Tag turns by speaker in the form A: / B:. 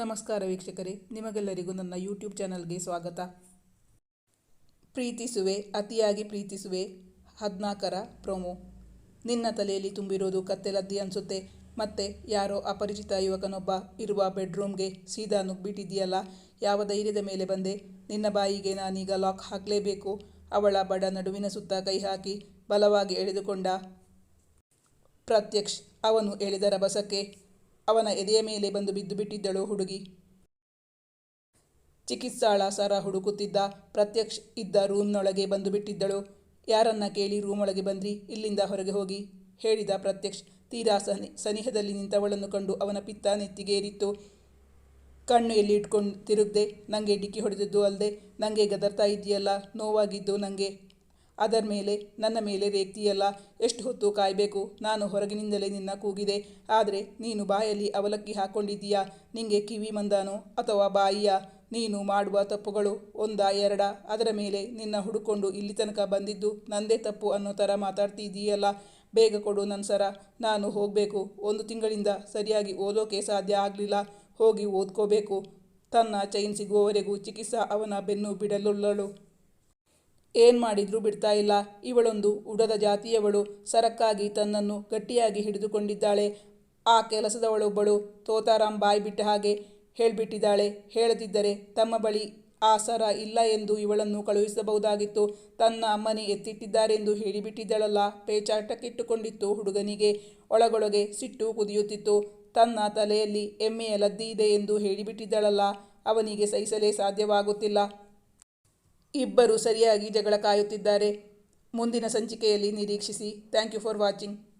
A: ನಮಸ್ಕಾರ ವೀಕ್ಷಕರೇ, ನಿಮಗೆಲ್ಲರಿಗೂ ನನ್ನ ಯೂಟ್ಯೂಬ್ ಚಾನಲ್ಗೆ ಸ್ವಾಗತ. ಪ್ರೀತಿಸುವೆ, ಅತಿಯಾಗಿ ಪ್ರೀತಿಸುವೆ ಹದಿನಾಲ್ಕರ ಪ್ರೊಮೋ ನಿನ್ನ ತಲೆಯಲ್ಲಿ ತುಂಬಿರೋದು ಕತ್ತೆಲದ್ದಿ ಅನಿಸುತ್ತೆ. ಮತ್ತೆ ಯಾರೋ ಅಪರಿಚಿತ ಯುವಕನೊಬ್ಬ ಇರುವ ಬೆಡ್ರೂಮ್ಗೆ ಸೀದಾ ನುಗ್ಬಿಟ್ಟಿದೆಯಲ್ಲ ಯಾವ ಧೈರ್ಯದ ಮೇಲೆ ಬಂದೆ? ನಿನ್ನ ಬಾಯಿಗೆ ನಾನೀಗ ಲಾಕ್ ಹಾಕಲೇಬೇಕು. ಅವಳ ಬಡ ನಡುವಿನ ಸುತ್ತ ಕೈ ಹಾಕಿ ಬಲವಾಗಿ ಎಳೆದುಕೊಂಡ. ಪ್ರತ್ಯಕ್ಷ್, ಅವನು ಎಳೆದ ರಭಸಕ್ಕೆ ಅವನ ಎದೆಯ ಮೇಲೆ ಬಂದು ಬಿದ್ದು ಬಿಟ್ಟಿದ್ದಳು ಹುಡುಗಿ. ಚಿಕಿತ್ಸಾಳ ಸರ ಹುಡುಕುತ್ತಿದ್ದ ಪ್ರತ್ಯಕ್ಷ ಇದ್ದ ರೂಮ್ನೊಳಗೆ ಬಂದು ಬಿಟ್ಟಿದ್ದಳು. ಯಾರನ್ನ ಕೇಳಿ ರೂಮೊಳಗೆ ಬಂದ್ರಿ, ಇಲ್ಲಿಂದ ಹೊರಗೆ ಹೋಗಿ, ಹೇಳಿದ ಪ್ರತ್ಯಕ್ಷ್ ತೀರಾ ಸನಿ, ಸನಿಹದಲ್ಲಿ ನಿಂತವಳನ್ನು ಕಂಡು ಅವನ ಪಿತ್ತ ನೆತ್ತಿಗೇರಿತ್ತು. ಕಣ್ಣು ಎಲ್ಲಿ ಇಟ್ಕೊಂಡು ತಿರುಗ್ದೆ ನನಗೆ ಡಿಕ್ಕಿ ಹೊಡೆದಿದ್ದು ಅಲ್ಲದೆ ನನಗೆ ಗದರ್ತಾ ಇದೆಯಲ್ಲ ನೋವಾಗಿದ್ದು ನನಗೆ ಅದರ ಮೇಲೆ, ನನ್ನ ಮೇಲೆ ರೇಗ್ತೀಯಲ್ಲ, ಎಷ್ಟು ಹೊತ್ತು ಕಾಯಬೇಕು? ನಾನು ಹೊರಗಿನಿಂದಲೇ ನಿನ್ನ ಕೂಗಿದೆ. ಆದರೆ, ನೀನು ಬಾಯಲ್ಲಿ ಅವಲಕ್ಕಿ ಹಾಕ್ಕೊಂಡಿದ್ದೀಯಾ ನಿಂಗೆ ಕಿವಿ ಮಂದಾನೋ ಅಥವಾ ಬಾಯಿಯ? ನೀನು ಮಾಡುವ ತಪ್ಪುಗಳು ಒಂದ ಎರಡ? ಅದರ ಮೇಲೆ ನಿನ್ನ ಹುಡುಕೊಂಡು ಇಲ್ಲಿ ತನಕ ಬಂದಿದ್ದು ನಂದೇ ತಪ್ಪು ಅನ್ನೋ ಥರ ಮಾತಾಡ್ತಿದ್ದೀಯಲ್ಲ? ಬೇಗ ಕೊಡು ನನ್ನ ಸರ ನಾನು ಹೋಗಬೇಕು. ಒಂದು ತಿಂಗಳಿಂದ ಸರಿಯಾಗಿ ಓದೋಕೆ ಸಾಧ್ಯ ಆಗಲಿಲ್ಲ. ಹೋಗಿ ಓದ್ಕೋಬೇಕು. ತನ್ನ ಚೈನ್ ಸಿಗುವವರೆಗೂ ಚಿಕಿತ್ಸಾ ಅವನ ಬೆನ್ನು ಬಿಡಲುಳ್ಳಳು. ಏನು ಮಾಡಿದ್ರೂ ಬಿಡ್ತಾ ಇಲ್ಲ. ಇವಳೊಂದು ಉಡದ ಜಾತಿಯವಳು. ಸರಕ್ಕಾಗಿ ತನ್ನನ್ನು ಗಟ್ಟಿಯಾಗಿ ಹಿಡಿದುಕೊಂಡಿದ್ದಾಳೆ. ಆ ಕೆಲಸದವಳೊಬ್ಬಳು ತೋತಾರಾಮ್ ಬಾಯಿ ಬಿಟ್ಟ ಹಾಗೆ ಹೇಳಿಬಿಟ್ಟಿದ್ದಾಳೆ. ಹೇಳದಿದ್ದರೆ ತಮ್ಮ ಬಳಿ ಆ ಸರ ಇಲ್ಲ ಎಂದು ಇವಳನ್ನು ಕಳುಹಿಸಬಹುದಾಗಿತ್ತು. ತನ್ನ ಅಮ್ಮನೆ ಎತ್ತಿಟ್ಟಿದ್ದಾರೆಂದು ಹೇಳಿಬಿಟ್ಟಿದ್ದಳಲ್ಲ. ಪೇಚಾಟಕ್ಕಿಟ್ಟುಕೊಂಡಿತ್ತು ಹುಡುಗನಿಗೆ. ಒಳಗೊಳಗೆ ಸಿಟ್ಟು ಕುದಿಯುತ್ತಿತ್ತು. ತನ್ನ ತಲೆಯಲ್ಲಿ ಎಮ್ಮೆಯ ಲದ್ದಿ ಇದೆ ಎಂದು ಹೇಳಿಬಿಟ್ಟಿದ್ದಳಲ್ಲ. ಅವನಿಗೆ ಸಹಿಸಲೇ ಸಾಧ್ಯವಾಗುತ್ತಿಲ್ಲ. ಇಬ್ಬರು ಸರಿಯಾಗಿ ಜಗಳ ಕಾಯುತ್ತಿದ್ದಾರೆ. ಮುಂದಿನ ಸಂಚಿಕೆಯಲ್ಲಿ ನಿರೀಕ್ಷಿಸಿ. Thank you for watching